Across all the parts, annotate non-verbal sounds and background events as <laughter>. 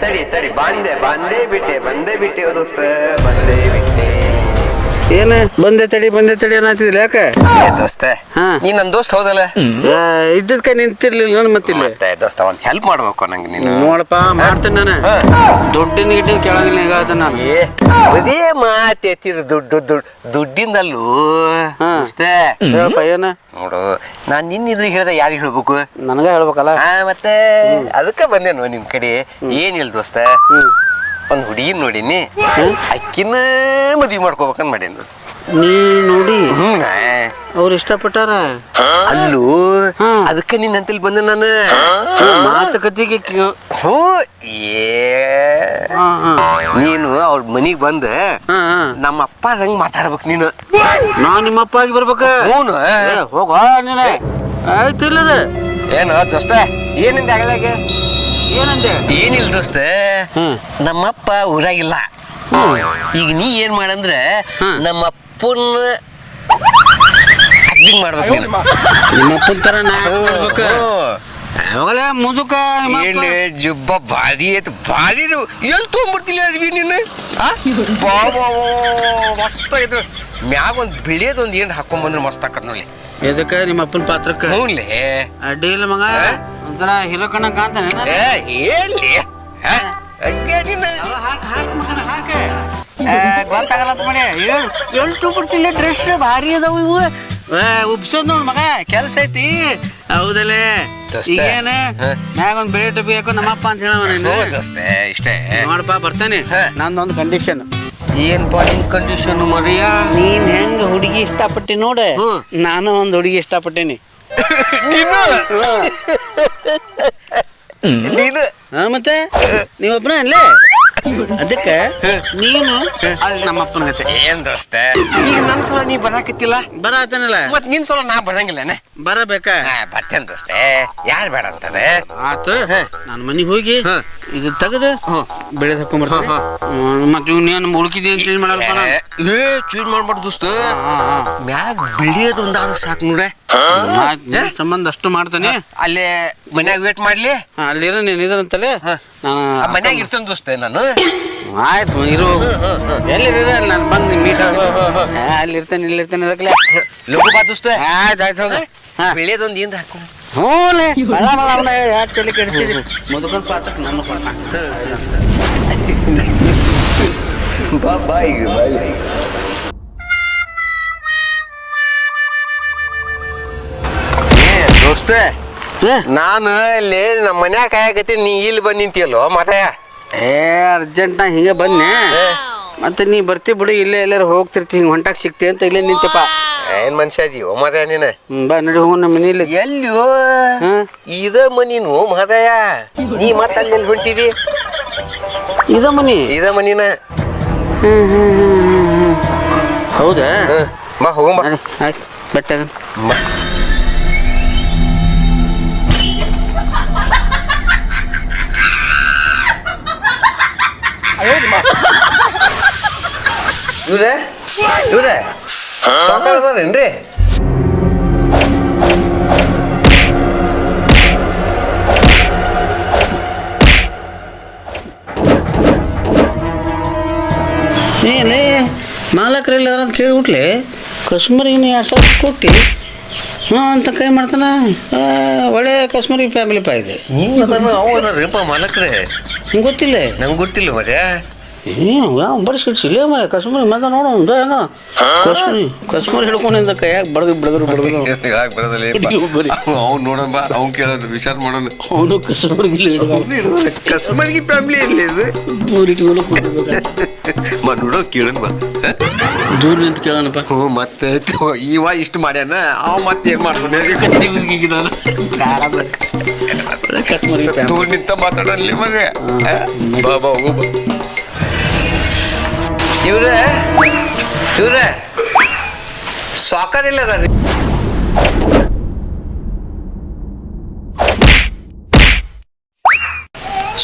ತಡಿ ತಡಿ ಬಂದೆ ಬಂದೇ ಬಿಟ್ಟೆ ಬಂದೇ ಬಿಟ್ಟೆ ದೋಸ್ತ ಬಂದೇ ಬಿಟ್ಟೆ. ಏನ? ಬಂದೆ ತಡಿ ಬಂದೆ ತಡಿ ಅನ್ನತ್ತಿದ್ಲ ಯಾಕೆ? ಏ ದೋಸ್ತ ಹಾ. ನೀ ನನ್ನ ದೋಸ್ತ ಹೌದಲ್ಲ? ಇದ್ದದ್ಕ ನಿಂತಿರ್ಲಿಲ್ಲ ನಾನು ಮತ್ತಿಲ್ಲ. ಮತ್ತೆ ದೋಸ್ತ ಒಂದ್ ಹೆಲ್ಪ್ ಮಾಡ್ಬೇಕು ನಂಗೆ ನೀನು. ನೋಡಪ್ಪ ಮಾಡ್ತೇನೆ ನಾನು. ಹಾ. ದುಡ್ಡಿನ ಗಿಡ್ಡಿನ ಕೇಳಂಗಿಲ್ಲ ಈಗ ಅದನ್ನ ನಾನು. ಏ ಬದೇ ಮಾತು ಎತ್ತಿರ ದುಡ್ಡು ದುಡ್ಡು ದುಡ್ಡಿಂದಲ್ಲೂ. ಹಾ. ದೋಸ್ತ. ಹೇಳಪ್ಪ ಏನ? ನೋಡು ನಾನ್ ನಿನ್ನಿದ್ರೆ ಹೇಳ್ದೆ ಯಾರಿಗೆ ಹೇಳ್ಬೇಕು? ನನಗ ಹೇಳ್ಬೇಕಲ್ಲ? ಹಾ ಮತ್ತೆ ಅದಕ್ಕೆ ಬಂದೇನು ನಿಮ್ ಕಡೆ? ಏನಿಲ್ಲ ದೋಸ್ತ? ಒಂದ್ ಹುಡುಗಿ ನೋಡೀನಿ. ಅಕ್ಕಿನ ಮದ್ವಿ ಮಾಡ್ಕೋಬೇಕಂತ ಮಾಡೇನು. ನೀ ನೋಡಿ ಹ್ಮ್ ಅವ್ರು ಇಷ್ಟಪಟ್ಟಾರ? ಅಲ್ಲೂ ಅದಕ್ಕೆ ನಿನ್ನ ಅಂತಲ್ಲಿ ಬಂದೆ ನಾನು. ಮಾತುಕತೆಗೆ ಹ್ಞೂ ಏ. ನೀನು ಅವ್ರ ಮನಿಗ್ ಬಂದ. ನಮ್ಮ ಅಪ್ಪ ಹಂಗೆ ಮಾತಾಡ್ಬೇಕು ನೀನು. ನಾ ನಿಮ್ಮಪ್ಪ ಆಗಿ ಬರ್ಬೇಕ? ಹ್ಞೂ ಹೋಗ ಹೋಗೋ ನೀನ. ಆಯ್ತು ಇಲ್ಲದ. ಏನು ದೋಸ್ತ? ಏನಿಂದ ಆಗಲಾಗ ಏನಂದೆ? ಏನಿಲ್ಲ ದೋಸ್ತ. ನಮ್ಮಪ್ಪ ಊರಾಗಿಲ್ಲ. ಈಗ ನೀ ಏನ್ ಮಾಡಂದ್ರೆ. ನಮ್ಮ ಅಪ್ಪನ ಆಕ್ಟಿಂಗ್ ಮಾಡ್ಬೇಕು ನೀನು. ನಿಮ್ಮಪ್ಪನ ತರ ನಾ ಮಾಡ್ಬೇಕ? ಹ್ಮ್. ಯಾವಾಗಲೇ ಮುದುಕ. ಏನ್ ಜುಬ್ಬ ಭಾರಿ ಐತ್ ಭಾರಿ ಎಲ್ಲಿ ತೊಗೊಂಡ್ಬಿಡ್ತಿಲ್ಲ ಅರ್ವಿ ನೀನು ಬಾಬಾ ಮಸ್ತ್ ಐತ್ರ ಮ್ಯಾಗ ಒಂದು ಬಿಳಿಯದ್ ಒಂದು ಏನ್ ಹಾಕೊಂಡ್ ಬಂದ್ರೆ ಮಸ್ತ್ ಆಕತ್ ನೋಡಿ ಎದಕ್ಕ ನಿಮ್ಮ ಅಪ್ಪನ ಪಾತ್ರಕ್ಕ? ಹ್ಞೂನ್ಲೇ. ಅಡ್ಡಿ ಇಲ್ಲ ಮಗ? ಒಂಥರ ಹೀರೋ ಕಣ್ಣ ಕಾಣ್ತಾನೆ ಏ, ಗೊತ್ತಾಗಲ್ಲ ಮಾಡಿ ಬಿಡ್ತಿಲ್ಲ ಡ್ರೆಸ್ ಭಾರಿ ಅದಾವ ಇವು. ಏ, ಉಬ್ಸೋದ್ ನೋಡ್ ಮಗ ಕೆಲ್ಸ ಐತಿ. ದೋಸ್ತ. ಈಗೇನ? ಮ್ಯಾಗ ಒಂದ್ ಬೇರೆ ಟೊಪ್ಪಿ ಹಾಕೋ ನಮ್ಮಪ್ಪ ಅಂತ ಹೇಳವ ಹ್ಞೂ ದೋಸ್ತೆ ಇಷ್ಟೇ. ನೋಡಪ್ಪ ಬರ್ತಾನೆ. ನಂದೊಂದು ಕಂಡೀಷನ್ ಏನ್ಪಾ ನಿನ್ ಕಂಡೀಷನ್ ಮರಿಯ? ನೀನ್ ಹೆಂಗ್ ಹುಡುಗಿ ಇಷ್ಟಪಟ್ಟಿ ನೋಡ. ಹ್ಮ್. ನಾನು ಒಂದ್ ಹುಡುಗಿ ಇಷ್ಟಪಟ್ಟೇನಿ. ನೀನು? ನೀನು? ಹಾ ಮತ್ತೆ? ನೀವೊಬ್ಬನ ಅಲ್ಲೇ? ಅದಕ್ಕೆ ನೀನು ಅಲ್ಲಿ ನಮ್ಮಪ್ಪನ ಜೊತೆ. ಏನ್ ದೋಸ್ತೆ? ಈಗ ನನ್ ಸಲ ನೀ ಬರಾಕತ್ತಿಲ್ಲ? ಬರತಾನಲ್ಲ? ಮತ್ ನಿನ್ ಸಲ ನಾ ಬರಂಗಿಲ್ಲನೆ? ಬರಬೇಕಾ? ಹಾ ಬರ್ತೇನೆ ದೋಸ್ತೆ. ಯಾರು ಬೇಡ ಅಂತಾರೆ ಆತು ಹ. ನಾನು ಮನೆಗೆ ಹೋಗಿ ಹ. ಇದು ತೆಗೆದು. ಬೆಳೆದ ಹಾಕೊಂಡ್ಬರ್ತೀನಿ ಮತ್ತೆ ಇವ್ನೇನು ಹುಡುಕಿದೆ ಚೇಂಜ್ ಮಾಡಲ್ಲ ಏ ಚೇಂಜ್ ಮಾಡ್ಬಾರ್ದು ದೋಸ್ತ. ಮ್ಯಾಗ ಬೆಳೆಯೋದು ಒಂದಾದ್ರು ಸಾಕು ನೋಡೆ ಸಂಬಂಧ ಅಷ್ಟು ಮಾಡ್ತಾನೆ. ಅಲ್ಲೇ ಮನ್ಯಾಗ ವೇಟ್ ಮಾಡ್ಲಿ. ಅಲ್ಲಿ ಅಲ್ಲಿರೋ ನೀನು ಇದ್ರಂತಲೇ ಹ. ನಾನು ಮನ್ಯಾಗ ಇರ್ತೇನೆ ದೋಸ್ತೆ ನಾನು? ಆಯ್ತು ಇರು. ಎಲ್ಲಿರ ನಾನು ಬಂದು ಮೀಟ್ ಅಲ್ಲಿ ಇರ್ತೇನೆ ಇಲ್ಲಿ ಇರ್ತೇನೆ ಅದಕ್ಕೆ ಲಘು ಬಾ ದೋಸ್ತ. ಆಯ್ತು ಆಯ್ತು ಹೋಗ. ಹಾ ಬೆಳೆಯೋದೊಂದು ಏನ್ ಹಾಕು. ಹ್ಞೂ ಬಳ ಬಳ ಯಾಕೆ ತಲೆ ಕೆಡಿಸಿದ್ರಿ ಮುದುಕನ್ ಪಾತ್ರಕ್ಕೆ ನನ್ನ ಕೊಡ್ತಾನೆ ಬಾ ಬಾ ಈಗ ಬಾ ಏ ದೋಸ್ತೆ. ನಾನು ಇಲ್ಲಿ ನಮ್ಮ ಮನ್ಯಾಗ ಕಾಯಕತ್ತೀನಿ ನೀ ಇಲ್ಲಿ ಬಂದ್ ನಿಂತಿಯಲ್ಲೋ ಮತ್ತೆ? ಏ ಅರ್ಜೆಂಟ್ ಹಿಂಗೆ ಬಂದೆ ಮತ್ತೆ ನೀ ಬರ್ತಿ ಬಿಡು ಇಲ್ಲೇ ಎಲ್ಲಾರು ಹೋಗ್ತಿರ್ತಿ ಹಿಂಗೆ ಹೊಂಟಾಗ ಸಿಕ್ತಿ ಅಂತ ಇಲ್ಲೇ ನಿಂತಪ್ಪ ಏನ್ ಮನುಷ್ಯ ಇದೀವೋ ಮಾತಾಯ ನೀನ. ಬಾ ನಡಿ ಹೋಗೋಣ ನಮ್ಮ ಮನೇಲಿ ಎಲ್ಲಿಯೋ? ಇದ ಮನಿನು ಮಾತಾಯ ನೀ ಮತ್ತೆ ಅಲ್ಲಿ ಎಲ್ಲಿ ಹೊಂಟಿದಿ? ಇದ ಮನಿ? ಇದ ಮನಿನ. ಹೌದಾ? ಬಾ ಹೋಗಂ ಬಾ. ಆಯ್ತು ಬಟ್ಟೆ ಬಾ. ಇವ್ರೆ ಇವ್ರೆ ಸಾಕಾರ ಅದಾರೇನ್ರಿ ಏನೇ ಮಾಲಕರಲ್ಲಿ ಯಾರಂತ ಕೇಳಿಬಿಟ್ಲೆ ಕಸ್ಮರಿಗೆ ಎರಡು ಸಾವಿರ ಕೊಟ್ಟು, ಹಾಂ ಅಂತ ಕೈ ಮಾಡ್ತಾನ ಒಳ್ಳೆ ಕಸ್ಮರಿ ಫ್ಯಾಮಿಲಿ ಪಾ ಇದೆ. ನೀವು ಅದಾನ ಅವು ಅದಾರೇಪ್ಪ ಮಾಲಕ್ರೆ. ನಿಂಗೆ ಗೊತ್ತಿಲ್ಲ. ನಂಗೆ ಗೊತ್ತಿಲ್ಲ ಮರ್ಯ ಏ ಬರೀ ಸಿಡ್ಸಿಲ್ಲ ಮರ ಕಸ್ಮರಿ ಮದ ನೋಡು ಹೆಂಗ ಕಸ್ಮರಿ ಕಸ್ಮರಿ ಹಿಡ್ಕೊಂಡಿದ್ದ ಕೈಯಾಗ ಬಡದು ಬಡದ್ರು ಬಡದ್ರು <laughs> ಹೇಳಕ್ ಬರದಲ್ಲ. ಅವ್ನು ನೋಡೋಣ ಬಾ. ಅವ್ನು ಕೇಳೋದು ವಿಚಾರ ಮಾಡೋಣ ಅವನು ಕಸ್ಮರಿಗೆ ಕಸ್ಮರ್ಗಿ ಫ್ಯಾಮಿಲಿ ಎಲ್ಲಿ ಇದು? ದೂರ ಇಟ್ಕೊಂಡು. <laughs> ಬಾ ನೋಡೋ ಕೇಳೋಣ ಬಾ. ದೂರ ನಿಂತು ಕೇಳೋಣಪ್ಪ ಹ್ಞೂ ಮತ್ತೆ ಇವ ಇಷ್ಟು ಮಾಡ್ಯಾನ? ಅವ ಮತ್ತೆ ಏನು ಮಾಡ್ತಾನೆ? ದೂರ ನಿಂತ ಮಾತಾಡಲ್ಲಿ ಮನೆ. ಬಾ ಬಾ ಹೋಗು ಬಾ. ಇವ್ರೆ ಇವ್ರೆ ಸಾಕರ್ ಇಲ್ಲ ಅದ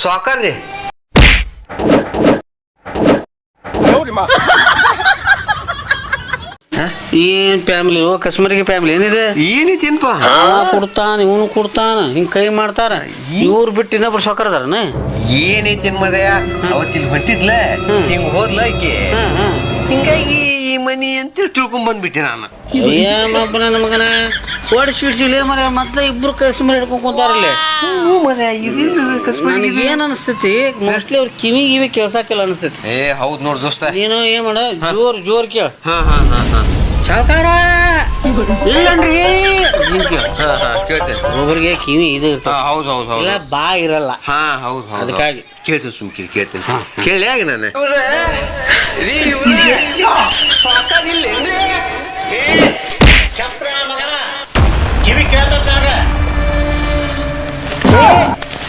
ಸಾಕರ್ ರೀ. ಏನ್ ಫ್ಯಾಮಿಲಿ ಓ ಕಸ್ಮರಿಗೆ ಫ್ಯಾಮಿಲಿ ಏನಿದೆ? ಏನೈತೇನ್ಪ ಅವ ಕೊಡ್ತಾನ ಇವನು ಕೊಡ್ತಾನ. ಹಿಂಗ್ ಕೈ ಮಾಡ್ತಾರ. ಇವ್ರು ಬಿಟ್ಟು ಇನ್ನೊಬ್ರು ಸೊಕ್ಕರದಾರನ ಏನೈತಿ ಅವತ್ತಿನ ಅವತ್ತಿಲ್ ಹೊಂಟಿದ್ಲ ಹಿಂಗ್ ಹೋದ್ಲ ಆಕಿ. ಹಿಂಗಾಗಿ ಈ ಮನಿ ಅಂತೇಳಿ ತಿಳ್ಕೊಂಡ್ ಬಂದ್ಬಿಟ್ಟೆ ನಾನು. ಏಮಪ್ಪ ನನ್ನ ಮಗನ ಓಡಿಸಿ ಇಡ್ಸಿಲ್ಲ ಮರ ಮತ್ತೆ ಇಬ್ರು ಕಸ್ಮರ್ ಹಿಡ್ಕೊಂಡ್ ಕುಂತಾರಲ್ಲಿ ಹ್ಞೂ ಮರ ಇದಿಲ್ಲ ಕಸ್ಬರಿ ನನಗೆ ಏನ್ ಅನಿಸ್ತೈತಿ ಮೋಸ್ಟ್ಲಿ ಅವ್ರ ಕಿವಿ ಗಿವಿ ಕೇಳ್ಸಾಕಿಲ್ಲ ಅನಿಸ್ತೈತಿ. ಏ ಹೌದ್ ನೋಡ್ ದೋಸ್ತ. ನೀನು ಏನ್ ಮಾಡ ಜೋರ್ ಜೋರ್ ಕೇಳ. ಹಾ ಹಾ ಹಾ ಹಾ. ಸಾವುಕಾರ! ಇಲ್ಲನ್ರಿ. ಹಿಂಗ್ ಕೇಳ ಹಾ ಹಾ ಕೇಳ್ತೇನೆ. ಒಬ್ಬರಿಗೆ ಕಿವಿ ಇದು ಇರ್ತದೆ. ಹೌದ್ ಹೌದ್ ಹೌದ್. ಇಲ್ಲ ಬಾ ಇರಲ್ಲ. ಹಾ ಹೌದು ಹೌದ್ ಅದಕ್ಕಾಗಿ. ಕೇಳ್ತೇನೆ ಸುಮ್ ಕೇಳಿ ಕೇಳ್ತೇನೆ. ಹಾ, ಕೇಳಿ ಆಗ ನಾನು. ಕಿವಿ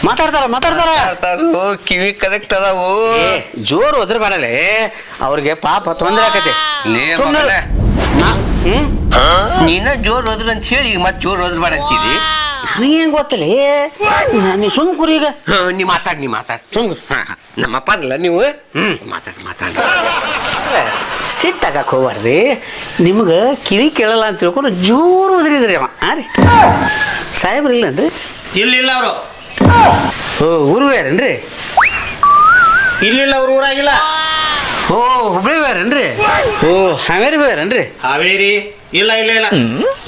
ಮಾತಾಡ್ತಾರ ಮಾತಾಡ್ತಾರ. ಮಾತಾಡ್ತಾರೋ ಕಿವಿ ಕರೆಕ್ಟ್ ಅದಾವು. ಏ, ಜೋರು ಒದ್ರ ಬೇಡಲೇ ಅವ್ರಿಗೆ ಪಾಪ ತೊಂದ್ರೆ ಆಕತಿ. ಲೇ ಮಗನೇ. ಹ್ಮ್? ನೀನ ಜೋರ್ ಹೋದ್ರ ಅಂತ ಹೇಳಿ ಈಗ ಮತ್ತೆ ಜೋರ್ ಹೋದ್ರ ಬೇಡ ಅಂತಿದಿ ನನಗೇನ್ ಗೊತ್ತಲ್ಲ ನೀ ಸುಮ್ ಕುರಿ ಈಗ. ಹಾ, ನೀ ಮಾತಾಡ್ ನೀ ಮಾತಾಡ್. ಸುಮ್ ಹಾ, ಹಾ. ನಮ್ಮಪ್ಪ ಅದಲ್ಲ ನೀವು? ಹ್ಮ್ ಮಾತಾಡ್ ಮಾತಾಡ್. ಸಿಟ್ಟಾಗಕ್ಕೆ ಹೋಗ್ಬಾರ್ದು. ನಿಮ್ಗೆ ಕಿವಿ ಕೇಳಲ್ಲ ಅಂತ ತಿಳ್ಕೊಂಡು ಜೋರು ಉದ್ರಿದ್ರಿ ಅವ. ಹಾಂ ರೀ. ಸಾಹೇಬ್ರು ಇಲ್ಲನ್ರಿ? ಇಲ್ಲಿಲ್ಲ ಅವರು. ಓ ಊರು ಬೇರೇನ್ರಿ? ಇಲ್ಲಿಲ್ಲ ಅವ್ರ ಊರಾಗಿಲ್ಲ. ಓ ಹುಬ್ಳಿ ಬೇರೇನ್ರಿ ಓ ಹಾವೇರಿ ಬೇರೇನ್ರಿ ಹಾವೇರಿ ಇಲ್ಲ ಇಲ್ಲ ಇಲ್ಲ.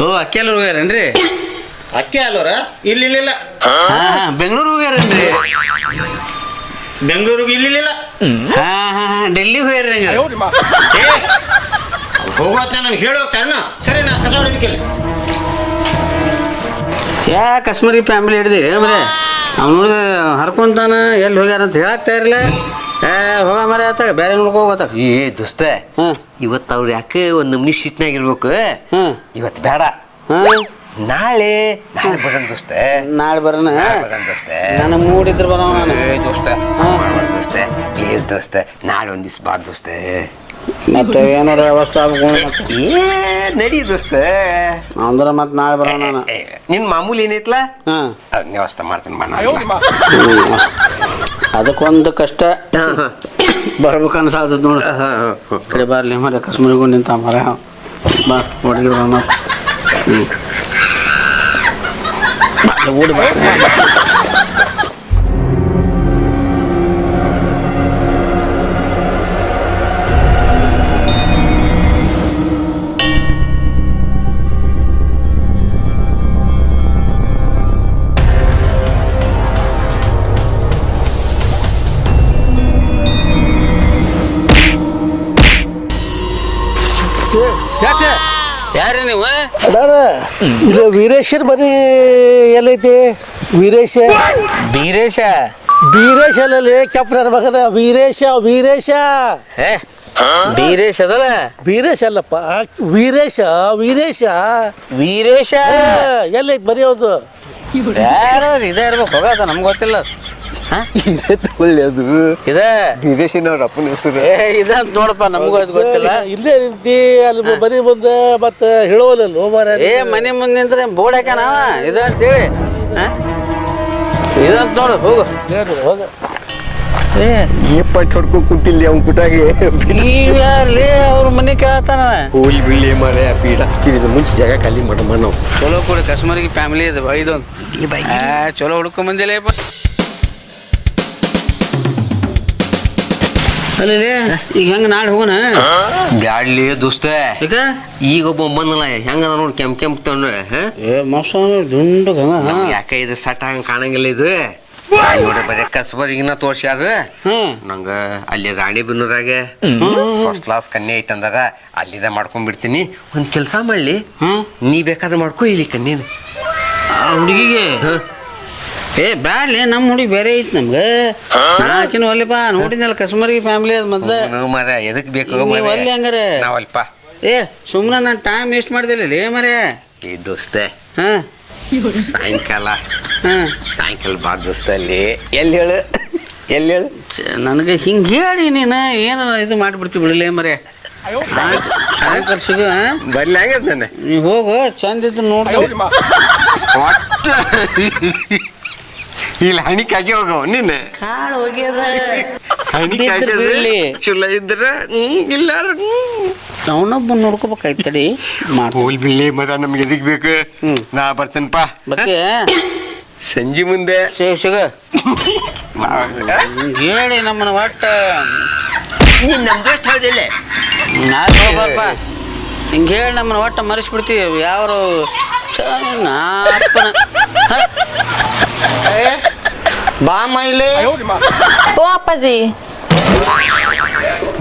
ಓ ಅಕ್ಕಿಯಲ್ಲೂರು ಬೇರೇನ್ರಿ ಅಕ್ಕಿ ಅಲ್ಲೋರ ಇಲ್ಲ ಇಲ್ಲ ಹಾಂ ಬೆಂಗಳೂರು ಬೇರೇನ್ರಿ ಬೆಂಗಳೂರಿಗೆ ಇಲ್ಲ ಹಾಂ ಹಾಂ ಹಾಂ ಡೆಲ್ಲಿ ಬೇರೆ ಏ ಹೋಗೋತ ನಾನು ಹೇಳೋ ಕಾರಣ? ಸರಿ ನಾ ಕಸ ಹೊಡಿಬೇಕಿಲ್ಲ ಯಾ ಕಾಶ್ಮೀರಿ ಫ್ಯಾಮಿಲಿ ಹಿಡ್ದಿರಿ ಮರೆ? ಅವ್ನು ನೋಡಿದ್ರೆ ಹರ್ಕೊಂತಾನ ಎಲ್ಲಿ ಹೋಗ್ಯಾರ ಅಂತ ಹೇಳಾಕ್ತಾ ಇರಲಿಲ್ಲ? ಏ ಹೋಗ ಮರ ಆತಾಗ ಬೇರೆ ನೋಡ್ಕೊ ಹೋಗತ್ತಾಗ ಏ ದೋಸ್ತ ಇವತ್ತು ಅವ್ರು ಯಾಕೆ ಒಂದು ನಮ್ನಿ ಶಿಟ್ನಾಗ ಇರ್ಬೇಕು ಹಾಂ. ಇವತ್ತು ಬೇಡ. ಹಾಂ. ನಾಳೆ ನಾಳೆ ಬರೋಣ ದೋಸ್ತ. ನಾಳೆ ಬರೋಣ ನಾಳೆ ಬರೋಣ ದೋಸ್ತ. ನಾನು ಮೂಡಿದ್ರೆ ಬರೋಣ ನಾನು. ಏ ದೋಸ್ತ ದೋಸ್ತ. ಪ್ಲೀಸ್ ದೋಸ್ತ ನಾಳೆ ಒಂದ್ ದಿವ್ಸ ಬಾರ್ ದೋಸ್ತ. ಮತ್ತೆ ಏನಾರ ವ್ಯವಸ್ಥೆ ಆಗ್ಬೇಕು ಮತ್ತೆ ಏ ನಡಿ ದೋಸ್ತ. ಅಂದ್ರೆ ಮತ್ತೆ ನಾಳೆ ಬರೋಣ ನಾನು. ಏ, ನಿನ್ ಮಾಮೂಲಿ ಏನೈತ್ಲ ಹಾಂ. ಅದನ್ನ ವ್ಯವಸ್ಥೆ ಮಾಡ್ತೀನಿ ಮಣ್ಣ ಅದಕ್ಕೊಂದು ಕಷ್ಟ. ಬರ್ಬೇಕು ಅನ್ಸಾತದ ನೋಡು. ಈ ಕಡೆ ಬರ್ಲಿ ಮರ ಕಶ್ಮೀರಿಗೂ ನಿಂತ ಮರ ಬಾ ಹುಡುಗಿ ಬರೋಣ ಅದಾರ ಇದು ವೀರೇಶನ್ ಮನೆ ಎಲ್ಲೈತಿ? ವೀರೇಶ. ವೀರೇಶ? ವೀರೇಶ ಅಲ್ಲಲ್ಲಿ ಕೆಪ್ಪ ನನ್ನ ಮಗನ. ವೀರೇಶ ವೀರೇಶ. ಏ ಬೀರೇಶ ಅದಲ್ಲ? ವೀರೇಶ ಅಲ್ಲಪ್ಪ. ವೀರೇಶ ವೀರೇಶ. ವೀರೇಶ? ಎಲ್ಲೈತಿ ಬರೀ ಒಂದು ಯಾರು ಇದೇ ಇರ್ಬೇಕು ಹೋಗದ ನಮ್ಗೆ ಗೊತ್ತಿಲ್ಲ ಹಾ ಇದೇ ಒಳ್ಳೇದು ಇದೆ? ವೀರೇಶನವ್ರ ಅಪ್ಪನ ಹೆಸರು. ಇದ ನೋಡಪ್ಪ ನಮಗೂ ಅದು ಗೊತ್ತಿಲ್ಲ. ಇಲ್ಲೇ ನಿಂತಿ ಅಲ್ಲಿ ಮನೆ ಮುಂದೆ ಮತ್ತೆ ಹೇಳೋಲ್ಲ ಮಾರ ಏ ಮನೆ ಮುಂದೆ ನಿಂತ್ರೆ ಬೋರ್ಡ್ ಹಾಕ್ಯಾನವ ಇದ ಅಂತೇಳಿ. ಇದಂತ ನೋಡು ಹೋಗು. ಹೋಗ. ಏ. ಏ ಪಟ್ ಹೊಡ್ಕೊಂಡ್ ಕುಂತಿಲ್ಲಿ ಅವ್ನ ಕುಟಾಗೆ ಬಿಲ್ಲಿ ಅವ್ರ ಮನೆ ಕೇಳತ್ತಾನ ಹೋಲಿ ಬಿಳಿ ಮಾರೆ ಪೀಡ. ಇದು ಮುಂಚೆ ಜಾಗ ಖಾಲಿ ಮಾಡಮ್ಮ ನಾವು. ಚಲೋ ಕೂಡ ಕಸ್ಟಮರ್ಗೆ ಫ್ಯಾಮಿಲಿ ಇದೆ ಇದೊಂದು ಆ ಚಲೋ ಹುಡ್ಕೊಂಡ್ ಬಂದಿಲ್ಲಪ್ಪ ಅಲ್ಲಿ ಈಗ ಹೆಂಗ ನಾಳೆ ಹೋಗೋಣ ಬ್ಯಾಡ್ಲಿ ದೋಸ್ತ. ಈಗ ಈಗ ಒಬ್ಬ ಬಂದಲ್ಲ ಹೆಂಗ ನೋಡಿ ಕೆಂಪ್ ಕೆಂಪ್ ತಂದ್ರೆ ಏ ಮಸ್ತ್ ದುಂಡ ಯಾಕೆ ಇದು ಸಟ್ ಹಂಗ ಕಾಣಂಗಿಲ್ಲ ಇದು? ಅಲ್ಲಿ ನೋಡಿ ಬರೀ ಕಸ್ಬರಿಗಿನ ತೋರ್ಸ್ಯಾರ ನಂಗ ಅಲ್ಲಿ ರಾಣಿಬೆನ್ನೂರಾಗೆ ಫಸ್ಟ್ ಕ್ಲಾಸ್ ಕನ್ಯೆ ಐತಂದಾಗ ಅಲ್ಲಿದ ಮಾಡ್ಕೊಂಡ್ಬಿಡ್ತೀನಿ ಒಂದ್ ಕೆಲಸ ಮಾಡ್ಲಿ. ಹ್ಮ್ ನೀ ಬೇಕಾದ್ರೆ ಮಾಡ್ಕೊ ಇಲ್ಲಿ ಕನ್ಯೆ ಆ ಹುಡುಗಿಗೆ? ಏ ಬ್ಯಾಡ್ಲಿ ನಮ್ಮ ಹುಡುಗಿ ಬೇರೆ ಐತಿ ನಮ್ಗೆ. ನಾಕಿನ ಒಲ್ಲಿಪ್ಪ ನೋಡಿದ್ನಲ್ಲ ಕಸ್ಟಮರ್ಗೆ ಫ್ಯಾಮಿಲಿ ಅದು ಮೊದ್ಲ. ಮರ ಎದಕ್ ಬೇಕು ನೀವ್? ಅಲ್ಲಿ ಹಂಗಾರೆ? ನಾವಲ್ಪ. ಏ ಸುಮ್ಮನೆ ನಾನು ಟೈಮ್ ವೇಸ್ಟ್ ಮಾಡ್ದಿಲ್ಲ ಲೇ ಮರೆ ಈ ದೋಸ್ತೆ. ಹಾಂ. ಸಾಯಂಕಾಲ. ಹಾಂ. ಸಾಯಂಕಾಲ ಬಾ ದೋಸ್ತ ಅಲ್ಲಿ. ಎಲ್ಲಿ ಹೇಳು? ಎಲ್ಲಿ ಹೇಳು? ನನಗೆ ಹಿಂಗೆ ಹೇಳಿ ನೀನು ಏನು ಇದು ಮಾಡಿಬಿಡ್ತೀವಿ ಬಿಡಲೇ ಮರೆ ಸಾಯಂಕಾಲ ಸಿಗು ಬರ್ಲಿ ಆಗ್ಯದ ನೀವು ಹೋಗು ಚಂದ ಇದ್ದು ನೋಡಿ ಒಟ್ಟು. ಇಲ್ಲ ಹಣಿಕಾಗಿ ಹೋಗವ ನಿನ್ನೆ. ಕಾಳು ಹೋಗ್ಯದ ಹಣಿಕಾಗಿ ಬಿದ್ರೆ ಬೀಳ್ಲಿ. ಚಲೋ ಇದ್ರ ಹ್ಮ್ ಇಲ್ಲ ಅವನೊಬ್ಬ ನೋಡ್ಕೋಬೇಕಾಯ್ತು ತಡಿ. ಮಾಡ್ಕೊ ಹೋಲ್ ಬಿಳಿ ಮರ ನಮ್ಗೆ ಎದಕ್ ಬೇಕು. ಹ್ಮ್. ನಾ ಬರ್ತೇನಪ್ಪ ಬಕ್ಕೆ. ಸಂಜೆ ಮುಂದೆ. ಸಿಗ ಸಿಗ ಹೇಳಿ ನಮ್ಮನ್ನ ಒಟ್ಟ. ನೀನ್ ನಮ್ ದೋಸ್ತ ಹೌದಿಲ್ಲ? ಹಿಂಗೆ ಹೇಳಿ ನಮ್ಮನ್ನ ಒಟ್ಟ ಮರೆಸ್ಬಿಡ್ತೀವಿ. ಯಾರು ಅಪ್ಪನ. ಹ? ಬಾ ಮೈಲೆ ಓ ಅಪ್ಪಾಜಿ.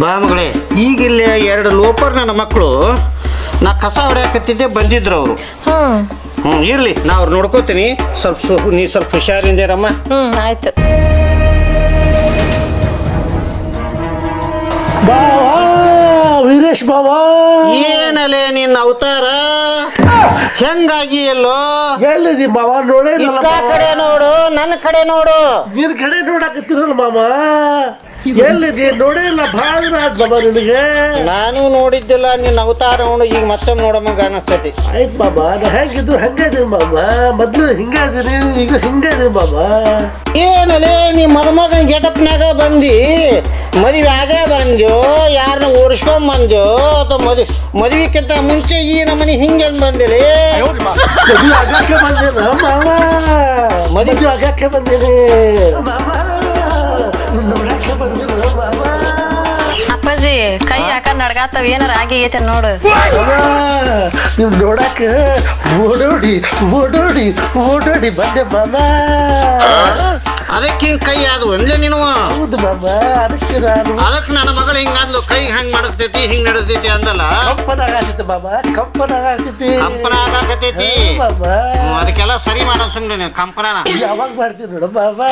ಬಾ ಮಗಳೇ ಈಗಿಲ್ಲ ಎರಡು ಲೋಪರ್ ನನ್ನ ಮಕ್ಕಳು ನಾ ಕಸ ಹೊಡೆಯಕತ್ತಿದ್ದೆ ಬಂದಿದ್ರು ಅವರು. ಹ್ಮ್ ಹ್ಞೂ ಇರ್ಲಿ ನಾ ಅವ್ರು ನೋಡ್ಕೋತೀನಿ. ಸ್ವಲ್ಪ ಸು ನೀ ಸ್ವಲ್ಪ ಹುಷಾರಿಂದೇರಮ್ಮ ಹ್ಮ್ ಆಯ್ತು. ಬಾವಾ ವೀರೇಶ್ ಬಾವ ಏನಲೆ ನಿನ್ನ ಅವತಾರ? ಹೆಂಗಾಗಿ ಎಲ್ಲೋ? ಎಲ್ಲಿದಿ ಮಾವ? ನೋಡೇ ಇಕ್ಕ ಕಡೆ ನೋಡು ನನ್ನ ಕಡೆ ನೋಡು. ನಿನ್ ಕಡೆ ನೋಡಕತ್ತಿರಲ್ಲ ಮಾಮ ಎಲ್ಲಿದಿ? ನೋಡೇ ಇಲ್ಲ ಭಾಳ ದಿನ ಆದ್ ಬಾಬಾ ನಿನಗೆ. ನಾನು ನೋಡಿದ್ದಿಲ್ಲ ನಿನ್ನ ಅವತಾರ ನೋಡು ಈಗ ಮತ್ತೆ ನೋಡಮಗ ಅನಸ್ತೈತಿ. ಆಯ್ತು ಬಾಬಾ ನಾ ಹೆಂಗಿದ್ರು ಹಂಗೆ ಇದೀನಿ ಮಾಮ ಮೊದ್ಲು ಹಿಂಗೆ ಇದೀನಿ ಈಗ ಹಿಂಗೆ ಇದೀನಿ ಬಾಬಾ ಏನಲೆ ನೀ ಮದುಮಗನ ಗೆಟಪ್ನಾಗ ಬಂದಿ ಮದುವೆ ಆಗೇ ಬಂದ್ಯೋ ಯಾರನ್ನ ಓಡಿಸ್ಕೊಂಡ್ ಬಂದ್ಯೋ ಅಥವಾ ಮದುವೆ ಮದುವೆಕ್ಕಿಂತ ಮುಂಚೆ ಈ ನಮ್ಮನೆ ಹಿಂಗೆ ಬಂದಿರಿ ಮದುವೆ ಆಗಕ್ಕೆ ಮಾಮ. ಅಪ್ಪಾಜಿ ಕೈ ಯಾಕ ನಡ್ಗಾತಾವ? ಏನಾರ ಆಗೈತೆ ನೋಡು. ನೀವು ನೋಡಕ್ಕೆ ಓಡೋಡಿ ಓಡೋಡಿ ಓಡೋಡಿ ಬಂದೆ ಮಾಮ. ಅದಕ್ಕೆ ಹಿಂಗ್ ಕೈ ಅದು ಒಂದೇ ನೀನು? ಹೌದು ಬಾಬಾ ಅದಕ್ಕೆ ನಾನು ಅದಕ್ಕೆ ನನ್ನ ಮಗಳು ಹಿಂಗಾದ್ಲು ಕೈ ಹೆಂಗ್ ಮಾಡಕ್ತೈತಿ ಹಿಂಗ್ ನಡೆದೈತಿ ಅಂದಲ್ಲ? ಕಂಪನ ಬಾಬಾ ಕಂಪನ ಬಾಬಾ ಕಂಪನ ಆಗಕತೈತಿ ಮಾಮ ಅದಕ್ಕೆಲ್ಲ ಸರಿ ಮಾಡೋ ಸುಮ್ಮನೆ ಕಂಪನ ಯಾವಾಗ ಮಾಡ್ತೀನಿ ನೋಡು ಇನ್ನು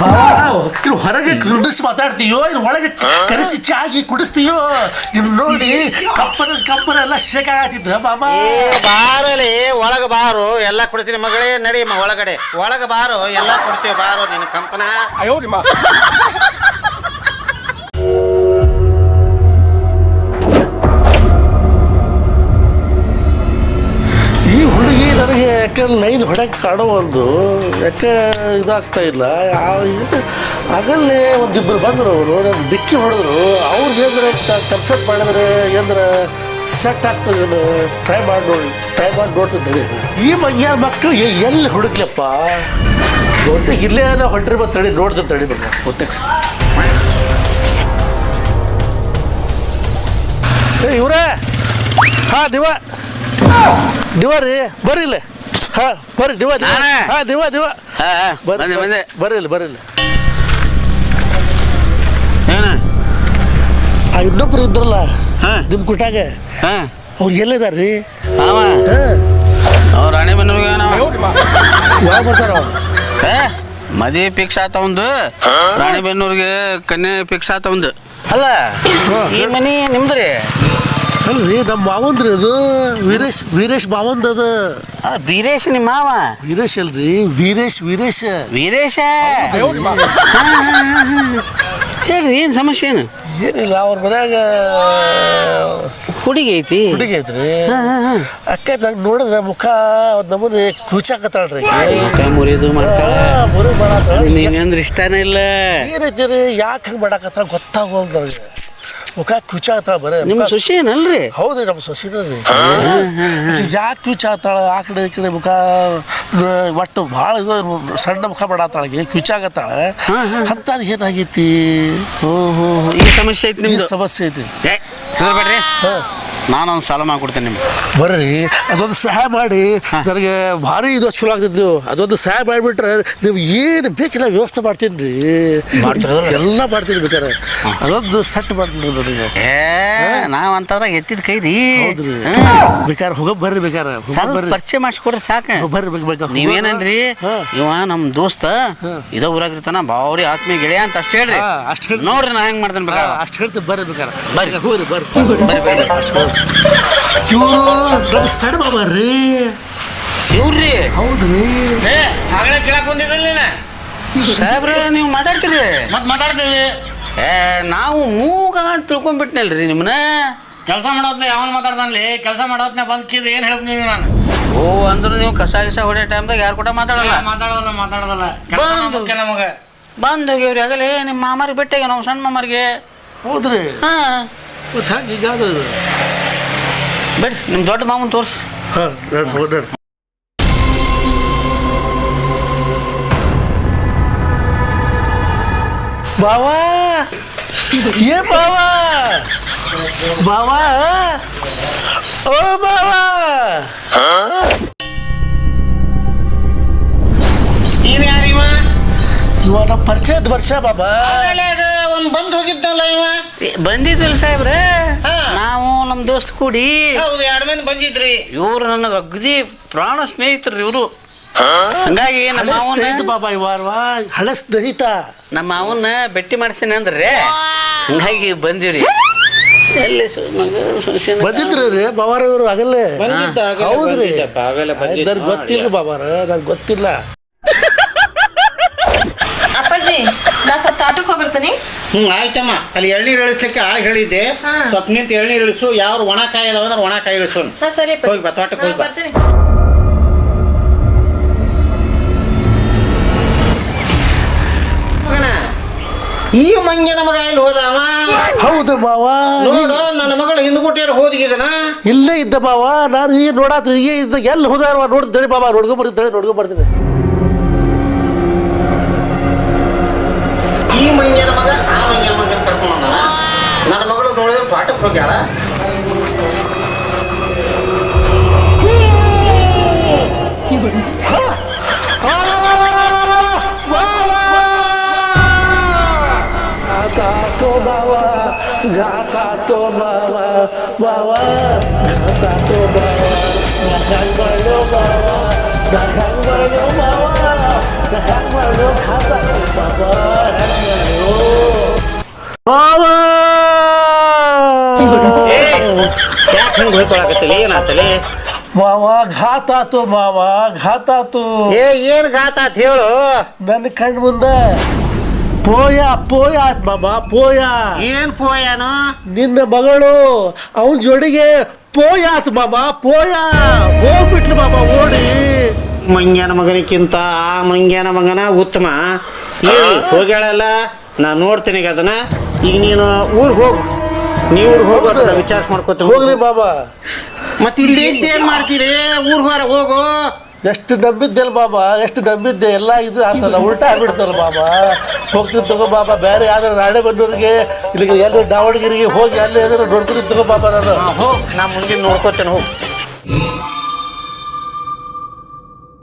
ಹೊರಗೆ ಕುಡಿಸಿ ಮಾತಾಡ್ತೀಯೋ ಇನ್ ಒಳಗೆ ಕರೆಸಿ ಚಾಗಿ ಕುಡಿಸ್ತೀಯೋ ಇನ್ ನೋಡಿ ಕಪ್ಪನ ಕಪ್ಪನ ಎಲ್ಲ ಶೇಕ್ ಆಗತ್ತಿದ್ದ ಮಾಮ ಬಾರಲಿ ಒಳಗ ಬಾರು ಎಲ್ಲ ಕೊಡ್ತೀನಿ ಮಗಳೇ ನಡಿ ಒಳಗಡೆ. ಒಳಗ ಬಾರು ಎಲ್ಲ ಕೊಡ್ತೀವಿ ಬಾರು ನಿನ್ನ ಕಂಪನ. ಈ ನನಗೆ ನೈನ್ ಹೊಡಕ್ಕೆ ಒಂದು ಯಾಕೆ ಇದಾಗ್ತಾ ಇಲ್ಲ? ಆಗಲ್ಲೇ ಒಂದಿಬ್ಬರು ಬಂದರು ಅವರು ನಾನು ಬಿಕ್ಕಿ ಹೊಡೆದ್ರು. ಅವ್ರಿಗೆ ಏನಾರ ಕನ್ಸಲ್ಟ್ ಮಾಡಿದ್ರೆ ಏನಾರ ಸೆಟ್ ಆಗ್ತದೆ ಟ್ರೈ ಮಾಡಿ ನೋಡಿ ಟ್ರೈ ಮಾಡಿ ನೋಡ್ತಿದ್ದೆ. ಈ ಮಗ್ಯ ಮಕ್ಕಳು ಎಲ್ಲಿ ಹುಡುಕ್ಲಪ್ಪ? ಗೊತ್ತೆ ಇಲ್ಲೇ ಹೊಂಟ್ರಿ ತಡಿ, ನೋಡ್ತೀನಿ ತಡಿ ಬಂದ ಗೊತ್ತೆ ಏ, ಇವರೇ? ಹಾಂ, ದಿವ. ದಿವ ರೀ ಇಲ್ಲಿ. ಹಾಂ ಬರ್ರಿ ದಿವ ದಿವ ನಾನೇ? ಹಾಂ ದಿವ ದಿವ ಹಾ, ಹಾ, ಬರ್ರಿ ಬಂದೆ ಬಂದೆ. ಬರ್ರಿ ಇಲ್ಲಿ ಬರ್ರಿ. ಇಲ್ಲಿ ಏನ? ಆ ಇನ್ನೊಬ್ರು ಇದ್ರಲ್ಲ ಹಾ. ನಿಮ್ಮ ಕುಟಾಗ ಹಾ. ಅವ್ರು ಎಲ್ಲಿದಾರ್ರಿ? ಅವ ಹಾಂ. ಅವ್ರ ರಾಣಿ ಬೆನ್ನೂರಿಗೆ ನಾವು ಯಾವಾಗ ಬರ್ತಾರ ಏ ಮದುವೆ ಫಿಕ್ಸ್ ಆತವಂದು ರಾಣಿಬೆನ್ನೂರಿಗೆ ಕನ್ಯೆ ಫಿಕ್ಸ್ ಆತವಂದು ಅಲ್ಲ ಈ ಮನಿ ನಿಮ್ದ್ರಿ? ಅಲ್ರಿ ನಮ್ಮ ಮಾವಂದ್ರಿ ಅದು. ವೀರೇಶ್ ವೀರೇಶ್ ಮಾವಂದ್ ಅದು. ಆ, ಬೀರೇಶ್ ನಿಮ್ಮ ಮಾವ? ವೀರೇಶ್ ಅಲ್ರಿ ವೀರೇಶ್ ವೀರೇಶ್. ವೀರೇಶ? ಹೇಳ್ರಿ ಏನು ಸಮಸ್ಯೆ ಏನು? ಏನಿಲ್ಲ ಅವ್ರ ಮನ್ಯಾಗ ಹುಡುಗಿ ಐತಿ. ಹುಡುಗಿ ಐತ್ರಿ. ಅಕ್ಕ ನಂಗೆ ನೋಡಿದ್ರೆ ಮುಖ ಒಂದ್ ನಮೂನಿ ಕೂಚಾಕತ್ತಾಳ್ರಿ ಮುಖ ಮುರಿದು ಮಾಡ್ತಾಳ. ಮುರಿ ಮಾಡತ್ತಾಳ ನೀವಂದ್ರೆ ಇಷ್ಟನೇ ಇಲ್ಲ. ಏನೈತಿರಿ ಯಾಕೆ ಹಂಗೆ ಮಾಡಕತ್ತಾಳ ಗೊತ್ತಾಗೋಲ್ದು ನನಗೆ ಮುಖ ಕುಚಾಕತ್ತಾಳ ಬರೇ ನಿಮ್ಮ ಹೌದು ಸೊಸೆ ಏನಲ್ರಿ? ಹೌದ್ರಿ ನಮ್ಮ ಸೊಸಿದ್ರಿ ಯಾಕೆ ಕುಚಾತಾಳ? ಆ ಕಡೆ ಈ ಕಡೆ ಮುಖ ಒಟ್ಟು ಭಾಳ ಇದು ಸಣ್ಣ ಮುಖ ಮಾಡತ್ತಾಳಿಗೆ ಕ್ಯೂಚಾಗತ್ತಾಳ ಅಂಥದ್ದು ಏನಾಗೈತಿ? ಓಹೋ ಈ ಸಮಸ್ಯೆ ಐತಿ ನಿಮ್ಮ ನಿಮ್ದು. ಸಮಸ್ಯೆ ಐತಿ. ಹಾ. ನಾನೊಂದು ಸಾಲ ಮಾಡ್ಕೊಡ್ತೇನೆ ನಿಮ್ಗೆ. ಬರ್ರಿ ಅದೊಂದು ಸಹಾಯ ಮಾಡಿ. ನನಗೆ ಭಾರಿ ಇದು ಚಲೋ ಆಗ್ತೈತಿ ನೀವು. ಅದೊಂದು ಸಹಾಯ ಮಾಡಿಬಿಟ್ರೆ ನೀವು ಏನು ಬೇಕಿಲ್ಲ ವ್ಯವಸ್ಥೆ ಮಾಡ್ತೀನಿ ರೀ? ಎಲ್ಲ ಮಾಡ್ತೀನಿ ಬೇಕಾರೆ ಅದೊಂದು ಸೆಟ್ ಮಾಡ್ತೀನಿ ನನಗೆ ಏ ನಾವ್ ಅಂತಂದ್ರ ಎತ್ತಿದ ಕೈ ರೀ. ಹೌದ್ರಿ ಹಾ. ಬೇಕಾರೆ ಹೋಗ ಬರ್ರಿ ಬೇಕಾರೆ ಹೋಗ ಸ್ವಲ್ಪ ಬರ್ರಿ. ಪರಿಚಯ ಮಾಡಿಸ್ಕೊಡ್ರಿ ಸಾಕು. ಬರ್ರಿ ಬೇಕು ನೀವೇನನ್ರಿ ಹಾ. ಇವ ನಮ್ಮ ದೋಸ್ತ ಇದ ಊರಾಗಿರ್ತಾನ ಬಾವ್ರಿ ಆತ್ಮೀಯ ಗೆಳೆಯ ಅಂತ ಅಷ್ಟು ಹೇಳ್ರಿ. ಹಾ, ಅಷ್ಟ್ ಹೇಳ್ರಿ. ನೋಡ್ರಿ ನಾ ಹೆಂಗ್ ಮಾಡ್ತೇನೆ ಬೇಕಾ ಅಷ್ಟು ಹೇಳ್ತೀನಿ. ಬರ್ರಿ ಬೇಕಾರೆ ಬರ್ರಿ. ಹೋಗ್ರಿ ಬರ್ರಿ. ಬರ್ರಿ ಬರ್ರಿ. ಇವರು ನಮ್ಮ ಸಣ್ಣ ಬಾಬಾ ರೀ. ಇವ್ರಿ ಹೌದ್ರಿ ಏ ಆಗಲೇ ಕೇಳಕ್ ಬಂದಿರಲಿಲ್ಲ ಸಾಹೇಬ್ರ ನೀವು ಮಾತಾಡ್ತೀರಿ? ಮತ್ ಮಾತಾಡ್ತೀವಿ. ಏ ನಾವು ಮೂಗ ಅಂತ ತಿಳ್ಕೊಂಡ್ಬಿಟ್ನಲ್ರಿ ನಿಮ್ಮನ್ನ ಕೆಲಸ ಮಾಡೋದ್ನ ಯಾವನ್ ಮಾತಾಡ್ತಾನಲ್ಲಿ ಕೆಲಸ ಮಾಡೋದ್ನ ಬಂದ್ಕಿದ್ ಏನು ಹೇಳ್ತೀನಿ ನೀವು ನಾನು? ಓ ಅಂದ್ರೆ ನೀವು ಕಸ ಗಿಸ ಹೊಡೆ ಟೈಮ್ದಾಗ ಯಾರು ಕೂಡ ಮಾತಾಡಲ್ಲ? ಮಾತಾಡೋದಲ್ಲ ಮಾತಾಡೋದಲ್ಲ ಬಂದು. ನಮಗೆ. ಬಂದು ಹೋಗ್ಯವ್ರಿ ಆಗಲೇ ನಿಮ್ಮ ಮಾಮಾರಿಗೆ ಬಿಟ್ಟಾಗ ನಾವು ಸಣ್ಣ ಮಾಮಾರಿಗೆ. ಹೌದ್ರಿ. ಹಾಂ. ಮತ್ತೆ ಹಂಗೆ ಅದು ಬೇಡ್ರಿ ನಿಮ್ಮ ದೊಡ್ಡ ಮಾಮನ್ ತೋರ್ಸಿ ಹಾಂ ನಡ್ರಿ ಹೋಗಿ ನಡ್ರಿ ಬಾವಾ ಏ ಬಾವಾ ಬಾವಾ ಓ ಬಾವಾ ಇವ ನಮ್ಮ ಪರಿಚಯದ ವರ್ಷ ಬಾಬಾ. ಒಂದ್ ಬಂದ್ ಹೋಗಿದ್ದಲ್ಲ ಇವ? ಬಂದಿದ್ದಿಲ್ಲ ಸಾಹೇಬ್ರೆ. ಹಾ. ನಾವು ನಮ್ಮ ದೋಸ್ತ್ ಕೂಡಿ ಹೌದು ಎರಡ್ ಮಂದಿ ಬಂದಿದ್ರಿ. ಇವ್ರು ನನಗೆ ಅಗ್ದಿ ಪ್ರಾಣ ಸ್ನೇಹಿತರು ಇವರು. ಹಂಗಾಗಿ ನಮ್ಮ ಹಳೆ ಸ್ನೇಹಿತ ಬಾಬಾ ಇವಾರ್ವಾ ಹಳೆ ಸ್ನೇಹಿತ. ನಮ್ಮ ಮಾವನ್ನ ಭೇಟಿ ಮಾಡ್ಸೀನಿ ಅಂದ್ರೆ ಹಂಗಾಗಿ ಬಂದಿವ್ರಿ. ಎಲ್ಲಿ ಸು- ಮಗ ಸೊಸೆನ- ಬಂದಿದ್ರಿ ರೀ ಬಾಬಾರ ಇವರು ಆಗಲ್ಲೇ. ಬಂದಿದ್ದ ಆಗಲೇ ಹೌದ್ರಿ. ಬಂದಿದ್ದಪ್ಪ, ಆಗಲೇ ಬಂದಿದ್ದ. ಗೊತ್ತಿಲ್ಲ ಬಾಬಾರ ನನಗೆ ಗೊತ್ತಿಲ್ಲ. ಅಪ್ಪಾಜಿ ನಾ ಸ್ವಲ್ಪ ತಾಟಕ್ ಹೋಗ್ಬರ್ತೀನಿ. ಹ್ಮ್ ಆಯ್ತಮ್ಮ. ಅಲ್ಲಿ ಎಳ್ನೀರು ಇಳಿಸ್ಲಿಕ್ಕೆ ಆಳು ಹೇಳಿದ್ದೆ. ಹಾ. ಸ್ವಲ್ಪ ನಿಂತು ಎಳ್ನೀರು ಇಳಿಸು ಯಾವ ಒಣ ಕಾಯಿ ಅದಾವ ಅಂದ್ರೆ ಒಣ ಕಾಯಿ ಇಳಿಸು ಹಾ ಸರಿ. ಹೋಗಿ ಬಾ, ತೋಟಕ್ಕೆ ಹೋಗಿ ಹಾ, ಬಾ. ಬರ್ತೀನಿ. ಮಗನ ಈ ಮಂಜನ ಮಗ ಎಲ್ಲಿ ಹೋದವ? ಹೌದು ಬಾವಾ. ನೋಡು ನನ್ನ ಮಗಳು ಹಿಂದ್ಗುಟ್ಟಿಯಾರ ಹೋದಿಗಿದನ? ಇಲ್ಲೇ ಇದ್ದ ಬಾವ. ನಾನು ಈಗ ನೋಡಾತ್ರಿ ಈಗ ಇದ್ದ ಎಲ್ಲಿ ಹೋದಾರ ನೋಡ್ತೇನೆ ಬಾಬಾ ನೋಡ್ಕೊಂಡ್ ಬರ್ತೀನಿ ನೋಡ್ಕೊಂಡ್ ಬರ್ತೀನಿ ಮಗ ಆ ಮಂಗ್ಯನ ಮಗನ ಕರ್ಕೊಂಡ ನನ್ನ ಮಗಳು ನೋಡಿದ್ರೆ ತೋಟಕ್ಕೆ ಹೋಗ್ಯಾಳ ಘಾತಾತೋ ಬಾವಾ ಘಾತಾತೋ ಬಾವಾ ಬಾವಾ ಘಾತಾತೋ ಬಾವಾ ನಹಂಗ್ ಮಾಡೋ ಬಾವಾ ನಹಂಗ್ ಮಾಡೋ ಬಾವಾ ಮಾಡೋ ಮಾಡೋ ಯಾಕೆ ಹಿಂಗೆ ಹೋಯ್ಕೊಳಕತ್ತಲಿ ಏನಾತಲಿ ಬಾವಾ ಘಾತಾತು ಬಾವಾ ಘಾತಾತು ಏ ಏನ್ ಘಾತ ಹೇಳು. ನನ್ನ ಕಣ್ಣ ಮುಂದೆ. ಪೋಯ ಪೋಯ ಆತ್ ಪೋಯಾ ಪೋಯ. ಏನ್ ಪೋಯನು? ನಿನ್ನ ಮಗಳು ಅವನ ಜೋಡಿಗೆ ಪೋಯ ಆತ್ ಪೋಯಾ ಪೋಯ. ಹೋಗ್ಬಿಟ್ಲು ಬಾಬಾ ಓಡಿ. ಮಂಗ್ಯನ ಮಗನಿಕ್ಕಿಂತ ಆ ಮಂಗ್ಯನ ಮಗನ ಉತ್ತಮ. ಹೇಳಿ ಹೋಗ್ಯಾಳಲ್ಲ ನಾ ನೋಡ್ತೀನಿ ಈಗ ಅದನ್ನ. ಈಗ ನೀನು ಊರಿಗೆ ಹೋಗು. ನೀವು ಊರಿಗೆ ಹೋಗು ವಿಚಾರ ಮಾಡ್ಕೊತ ಹೋಗ್ರಿ ಬಾಬಾ. ಮತ್ತೆ ಇಲ್ಲಿ ಏನ್ ಮಾಡ್ತೀರಿ? ಊರಿಗೆ ಹೊರ ಹೋಗು. ಎಷ್ಟು ನಂಬಿದ್ದೆಲ್ಲ ಬಾಬಾ ಎಷ್ಟು ನಂಬಿದ್ದೆ ಎಲ್ಲ ಇದು ಆತಲ್ಲ ಉಲ್ಟಾ ಆಗ್ಬಿಡ್ತಲ್ಲ ಬಾಬಾ. ಹೋಗ್ತೀನಿ ತಗೋ ಬಾಬಾ ಬೇರೆ ಯಾವ್ದಾರು ಬಂದವ್ರಿಗೆ ಇಲ್ಲಿಗೆ ಎಲ್ಲ ದಾವಣಗೆರೆಗೆ ಹೋಗಿ ಅಲ್ಲಿ ಏನಾದ್ರು ನೋಡ್ತೀನಿ ತಗೋ ಬಾಬಾ ನಾನು. ಹೋಗಿ ನಾ ಮುಂದಿನ ನೋಡ್ಕೋತೇನೆ ಹೋಗು.